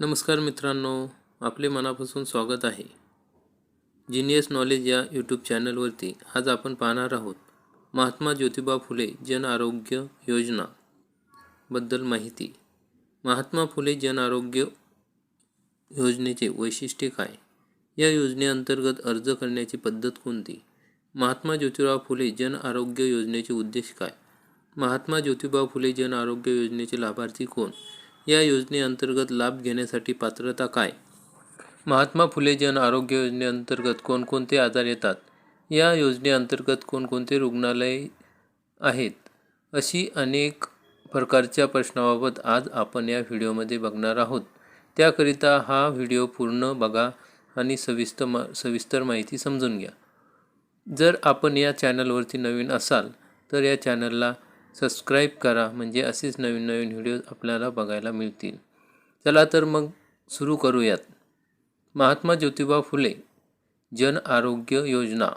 नमस्कार मित्रांनो आपले मनापासून स्वागत आहे. जिनियस नॉलेज या यूट्यूब चॅनलवरती आज आपण पाहणार आहोत महात्मा ज्योतिबा फुले जन आरोग्य योजना बद्दल माहिती. महात्मा फुले जन आरोग्य योजनेचे वैशिष्ट्य काय? या योजनेअंतर्गत अर्ज करण्याची पद्धत कोणती? महात्मा ज्योतिबा फुले जन आरोग्य योजनेचे उद्देश काय? महात्मा ज्योतिबा फुले जन आरोग्य योजनेचे लाभार्थी कोण? या योजनेअंतर्गत लाभ घेण्यासाठी पात्रता काय? महात्मा फुले जन आरोग्य योजनेअंतर्गत कोणकोणते आजार येतात? या योजनेअंतर्गत कोणकोणते रुग्णालय आहेत? अशी अनेक प्रकारच्या प्रश्नाबाबत आज आपण या व्हिडिओमध्ये बघणार आहोत. त्याकरिता हा व्हिडिओ पूर्ण बघा आणि सविस्तर मा सविस्तर माहिती समजून घ्या. जर आपण या चॅनलवरती नवीन असाल तर या चॅनलला सबस्क्राईब करा म्हणजे असेच नवीन नवीन व्हिडिओ आपल्याला बघायला मिळतील. चला तर मग सुरू करूयात. महात्मा ज्योतिबा फुले जन आरोग्य योजना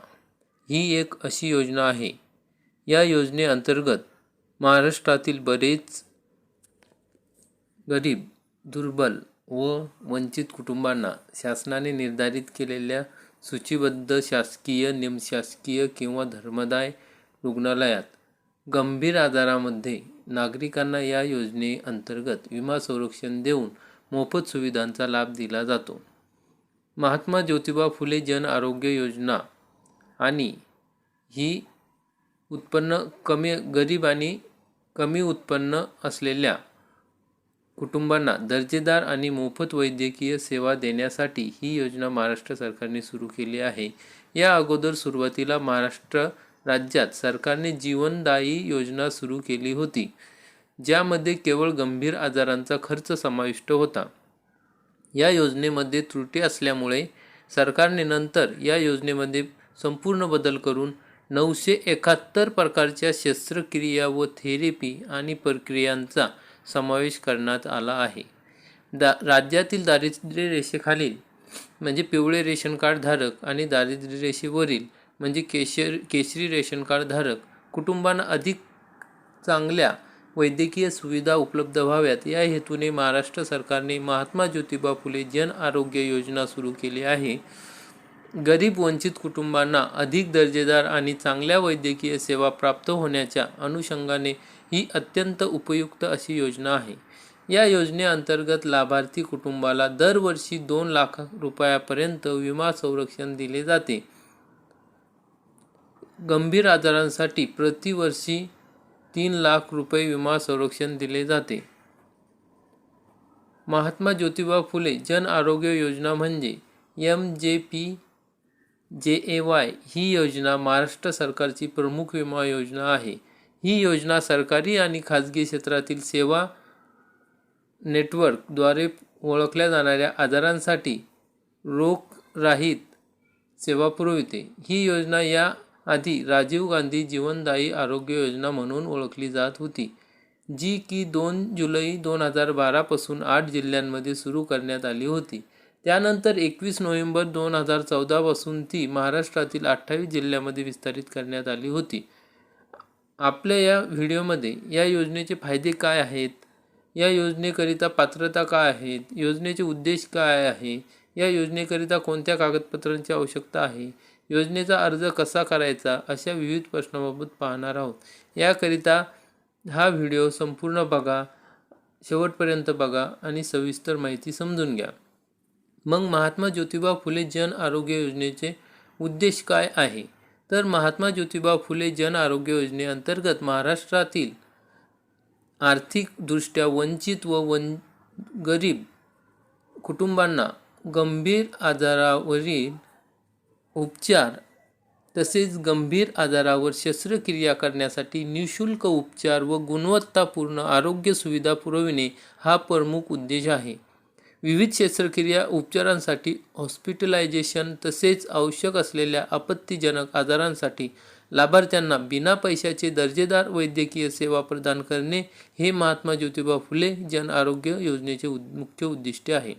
ही एक अशी योजना आहे. या योजनेअंतर्गत महाराष्ट्रातील बरेच गरीब दुर्बल व वंचित कुटुंबांना शासनाने निर्धारित केलेल्या सूचीबद्ध शासकीय निमशासकीय किंवा धर्मदाय रुग्णालयात गंभीर आजारामध्ये नागरिकांना या योजनेअंतर्गत विमा संरक्षण देऊन मोफत सुविधांचा लाभ दिला जातो. महात्मा ज्योतिबा फुले जन आरोग्य योजना आणि ही उत्पन्न कमी गरीब आणि कमी उत्पन्न असलेल्या कुटुंबांना दर्जेदार आणि मोफत वैद्यकीय सेवा देण्यासाठी ही योजना महाराष्ट्र सरकारने सुरू केली आहे. या अगोदर सुरुवातीला महाराष्ट्र राज्यात सरकारने जीवनदायी योजना सुरू केली होती ज्यामध्ये केवळ गंभीर आजारांचा खर्च समाविष्ट होता. या योजनेमध्ये त्रुटी असल्यामुळे सरकारने नंतर या योजनेमध्ये संपूर्ण बदल करून नऊशे एकाहत्तर प्रकारच्या शस्त्रक्रिया व थेरपी आणि प्रक्रियांचा समावेश करण्यात आला आहे. दा राज्यातील दारिद्र्य रेषेखालील म्हणजे पिवळे रेशन कार्डधारक आणि दारिद्र्य रेषेवरील म्हणजे केशर केशरी रेशन कार्ड धारक. कुटुंबांना अधिक चांगल्या वैद्यकीय सुविधा उपलब्ध व्हाव्यात. या हेतूने महाराष्ट्र सरकारने महात्मा ज्योतिबा फुले जन आरोग्य योजना सुरू केली आहे. गरीब वंचित कुटुंबांना अधिक दर्जेदार आणि चांगल्या वैद्यकीय सेवा प्राप्त होण्याच्या अनुषंगाने ही अत्यंत उपयुक्त अशी योजना आहे. या योजनेअंतर्गत लाभार्थी कुटुंबाला दरवर्षी दोन लाख रुपयापर्यंत विमा संरक्षण दिले जाते. गंभीर आजारांसाठी प्रतिवर्षी तीन लाख रुपये विमा संरक्षण दिले जाते. महात्मा ज्योतिबा फुले जन आरोग्य योजना म्हणजे एम जे पी जे ए वाय ही योजना महाराष्ट्र सरकारची प्रमुख विमा योजना आहे. ही योजना सरकारी आणि खाजगी क्षेत्रातील सेवा नेटवर्कद्वारे ओळखल्या जाणाऱ्या आजारांसाठी रोगराहित सेवा पुरविते. ही योजना या आधी राजीव गांधी जीवनदायी आरोग्य योजना म्हणून ओळखली जात होती जी की दोन जुलै दोन हजार बारापासून आठ जिल्ह्यांमध्ये सुरू करण्यात आली होती. त्यानंतर एकवीस नोव्हेंबर दोन हजार चौदापासून ती महाराष्ट्रातील अठ्ठावीस जिल्ह्यामध्ये विस्तारित करण्यात आली होती. आपल्या या व्हिडिओमध्ये या योजनेचे फायदे काय आहेत? या योजनेकरिता पात्रता काय आहेत? योजनेचे उद्देश काय आहे? या योजनेकरिता कोणत्या कागदपत्रांची आवश्यकता आहे? योजनेचा अर्ज कसा करायचा अशा विविध प्रश्नाबाबत पाहणार आहोत. याकरिता हा व्हिडिओ संपूर्ण बघा शेवटपर्यंत बघा आणि सविस्तर माहिती समजून घ्या. मग महात्मा ज्योतिबा फुले जन आरोग्य योजनेचे उद्देश काय आहे? तर महात्मा ज्योतिबा फुले जन आरोग्य योजनेअंतर्गत महाराष्ट्रातील आर्थिकदृष्ट्या वंचित व वन गरीब कुटुंबांना गंभीर आजारावरील उपचार तसेच गंभीर आजारावर शस्त्रक्रिया करण्यासाठी निशुल्क उपचार व गुणवत्तापूर्ण आरोग्य सुविधा पुरविणे हा प्रमुख उद्देश आहे. विविध शस्त्रक्रिया उपचारांसाठी हॉस्पिटलायझेशन तसेच आवश्यक असलेल्या आपत्तीजनक आजारांसाठी लाभार्थ्यांना बिना पैशाचे दर्जेदार वैद्यकीय सेवा प्रदान करणे हे महात्मा ज्योतिबा फुले जन आरोग्य योजनेचे उद मुख्य उद्दिष्ट आहे.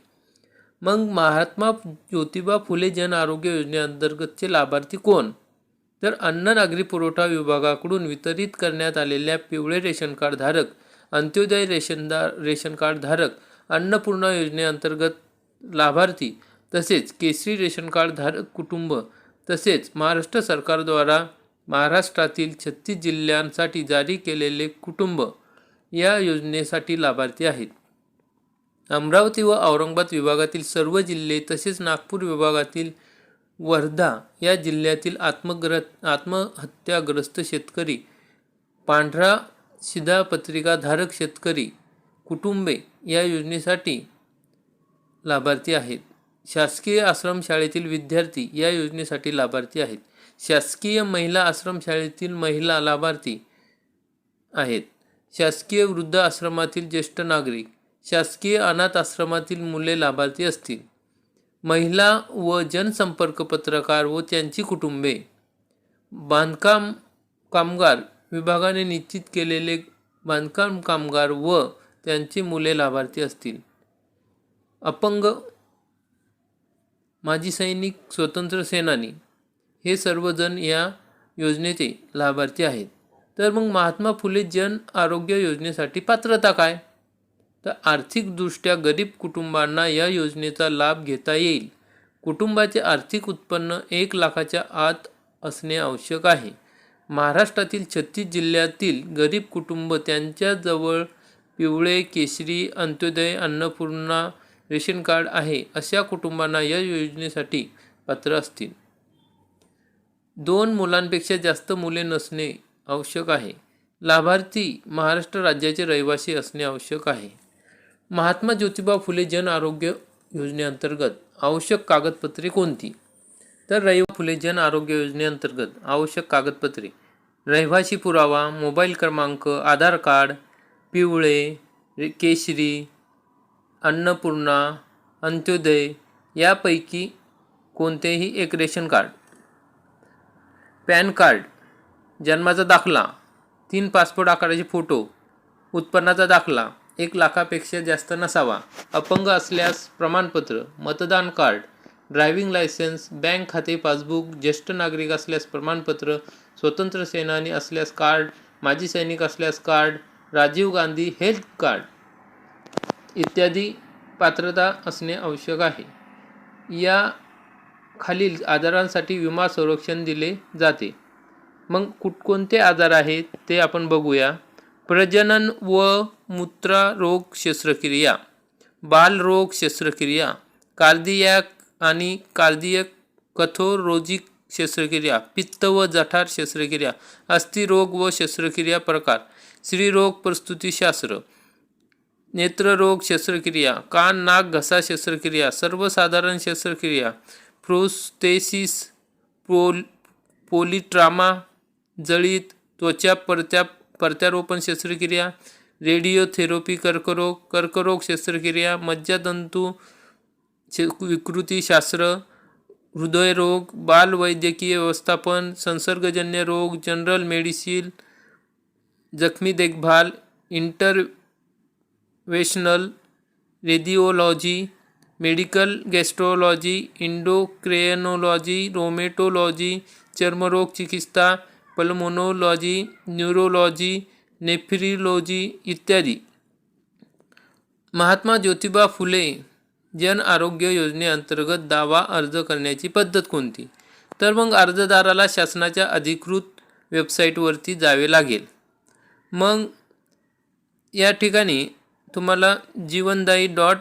मग महात्मा ज्योतिबा फुले जन आरोग्य योजनेअंतर्गतचे लाभार्थी कोण? तर अन्न नागरी पुरवठा विभागाकडून वितरित करण्यात आलेल्या पिवळे रेशन कार्ड धारक अंत्योदय रेशनदार रेशन कार्ड धारक अन्नपूर्णा योजनेअंतर्गत लाभार्थी तसेच केसरी रेशन कार्ड धारक कुटुंब तसेच महाराष्ट्र सरकारद्वारा महाराष्ट्रातील छत्तीस जिल्ह्यांसाठी जारी केलेले कुटुंब या योजनेसाठी लाभार्थी आहेत. अमरावती व औरंगाबाद विभागातील सर्व जिल्हे तसेच नागपूर विभागातील वर्धा या जिल्ह्यातील आत्मग्र आत्महत्याग्रस्त शेतकरी पांढरा शिधापत्रिका धारक शेतकरी कुटुंबे या योजनेसाठी लाभार्थी आहेत. शासकीय आश्रमशाळेतील विद्यार्थी या योजनेसाठी लाभार्थी आहेत. शासकीय महिला आश्रमशाळेतील महिला लाभार्थी आहेत. शासकीय वृद्ध आश्रमातील ज्येष्ठ नागरिक शासकीय अनाथ आश्रमातील मुले लाभार्थी असतील. महिला व जनसंपर्क पत्रकार व त्यांची कुटुंबे. बांधकाम कामगार विभागाने निश्चित केलेले बांधकाम कामगार व त्यांची मुले लाभार्थी असतील. अपंग माजी सैनिक स्वतंत्र सेनानी. हे सर्वजण या योजनेचे लाभार्थी आहेत. तर मग महात्मा फुले जन आरोग्य योजनेसाठी पात्रता काय? तर आर्थिकदृष्ट्या गरीब कुटुंबांना या योजनेचा लाभ घेता येईल. कुटुंबाचे आर्थिक उत्पन्न एक लाखाच्या आत असणे आवश्यक आहे. महाराष्ट्रातील छत्तीस जिल्ह्यातील गरीब कुटुंब त्यांच्याजवळ पिवळे केशरी अंत्योदय अन्नपूर्णा रेशन कार्ड आहे अशा कुटुंबांना या योजनेसाठी पात्र असतील. दोन मुलांपेक्षा जास्त मुले नसणे आवश्यक आहे. लाभार्थी महाराष्ट्र राज्याचे रहिवासी असणे आवश्यक आहे. महात्मा ज्योतिबा फुले जन आरोग्य योजनेअंतर्गत आवश्यक कागदपत्रे कोणती? तर रहिवा फुले जन आरोग्य योजनेअंतर्गत आवश्यक कागदपत्रे. रहिवासी पुरावा मोबाईल क्रमांक आधार कार्ड पिवळे केशरी अन्नपूर्णा अंत्योदय यापैकी कोणतेही एक रेशन कार्ड. पॅन कार्ड जन्माचा दाखला तीन पासपोर्ट आकाराचे फोटो उत्पन्नाचा दाखला एक लाखापेक्षा जास्त नसावा. अपंग असल्यास प्रमाणपत्र मतदान कार्ड ड्रायव्हिंग लायसन्स बँक खाते पासबुक ज्येष्ठ नागरिक असल्यास प्रमाणपत्र स्वतंत्र सेनानी असल्यास कार्ड माजी सैनिक असल्यास card Rajiv Gandhi health card इत्यादी पात्रता असणे आवश्यक आहे. या खालील आजारांसाठी विमा संरक्षण दिले जाते. मग कुठ कोणते आजार आहेत ते आपण बघूया. प्रजनन व मूत्ररोग शस्त्रक्रिया बालरोग शस्त्रक्रिया कार्डियॅक आणि कार्दियक कथोरोजिक शस्त्रक्रिया पित्त व जठार शस्त्रक्रिया अस्थिरोग व शस्त्रक्रिया प्रकार स्त्रीरोग प्रस्तुतीशास्त्र नेत्ररोग शस्त्रक्रिया कान नाक घसा शस्त्रक्रिया सर्वसाधारण शस्त्रक्रिया प्रोस्टेसिस पोल पोलिट्रामा जळीत त्वचा परत्याप प्रत्यारोपण शस्त्रक्रिया रेडिओथेरपी कर्करोग कर्करोग शस्त्रक्रिया मज्जातंतू श- विकृतीशास्त्र हृदयरोग बालवैद्यकीय व्यवस्थापन संसर्गजन्य रोग जनरल मेडिसिन जखमी देखभाल इंटरवेशनल रेडिओलॉजी मेडिकल गॅस्ट्रोलॉजी इंडोक्रेनोलॉजी रोमेटोलॉजी चर्मरोग चिकित्सा पल्मोनोलॉजी न्यूरोलॉजी नेफ्रिलॉजी इत्यादी. महात्मा ज्योतिबा फुले जन आरोग्य योजनेअंतर्गत दावा अर्ज करण्याची पद्धत कोणती? तर मग अर्जदाराला शासनाच्या अधिकृत वेबसाईटवरती जावे लागेल. मग या ठिकाणी तुम्हाला जीवनदायी डॉट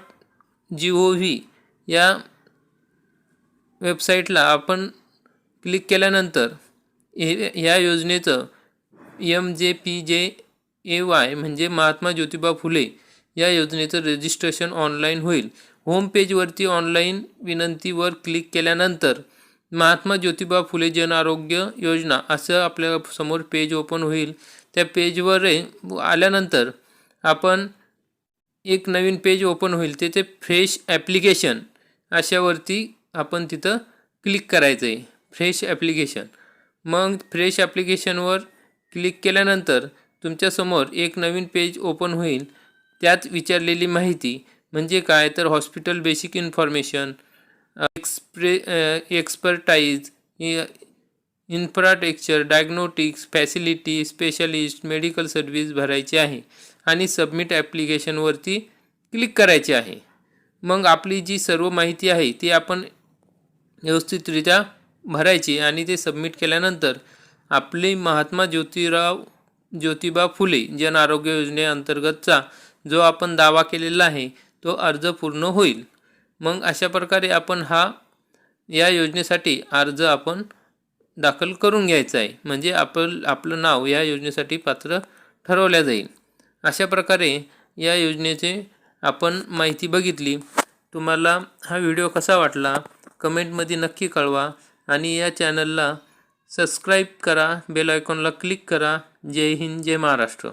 जी ओ व्ही या वेबसाईटला आपण क्लिक केल्यानंतर ए या योजनेचं एम जे पी जे ए वाय म्हणजे महात्मा ज्योतिबा फुले या योजनेचं रजिस्ट्रेशन ऑनलाईन होईल. होम पेजवरती ऑनलाईन विनंतीवर क्लिक केल्यानंतर महात्मा ज्योतिबा फुले जन आरोग्य योजना असं आपल्यासमोर पेज ओपन होईल. त्या पेजवर आल्यानंतर आपण एक नवीन पेज ओपन होईल. तिथे फ्रेश ॲप्लिकेशन अशावरती आपण तिथं क्लिक करायचं आहे फ्रेश ॲप्लिकेशन मग फ्रेश ॲप्लिकेशनवर क्लिक केल्यानंतर तुमच्यासमोर एक नवीन पेज ओपन होईल. त्यात विचारलेली माहिती म्हणजे काय? तर hospital basic information एक्सप्रे expertise infrastructure diagnostics facility specialist medical service भरायची आहे आणि सबमिट ॲप्लिकेशनवरती क्लिक करायचे आहे. मग आपली जी सर्व माहिती आहे ती आपण व्यवस्थितरित्या भरायची आणि ते सबमिट केल्यानंतर आपली महात्मा ज्योतिराव ज्योतिबा फुले जन आरोग्य योजनेअंतर्गतचा जो आपण दावा केलेला आहे तो अर्ज पूर्ण होईल. मग अशा प्रकारे आपण हा या योजनेसाठी अर्ज आपण दाखल करून घ्यायचा आहे. म्हणजे आपण आपलं नाव या योजनेसाठी पात्र ठरवल्या जाईल. अशा प्रकारे या योजनेचे आपण माहिती बघितली. तुम्हाला हा व्हिडिओ कसा वाटला? कमेंटमध्ये नक्की कळवा. आणि या चॅनलला सबस्क्राईब करा बेल आयकॉनला क्लिक करा. जय हिंद जय महाराष्ट्र.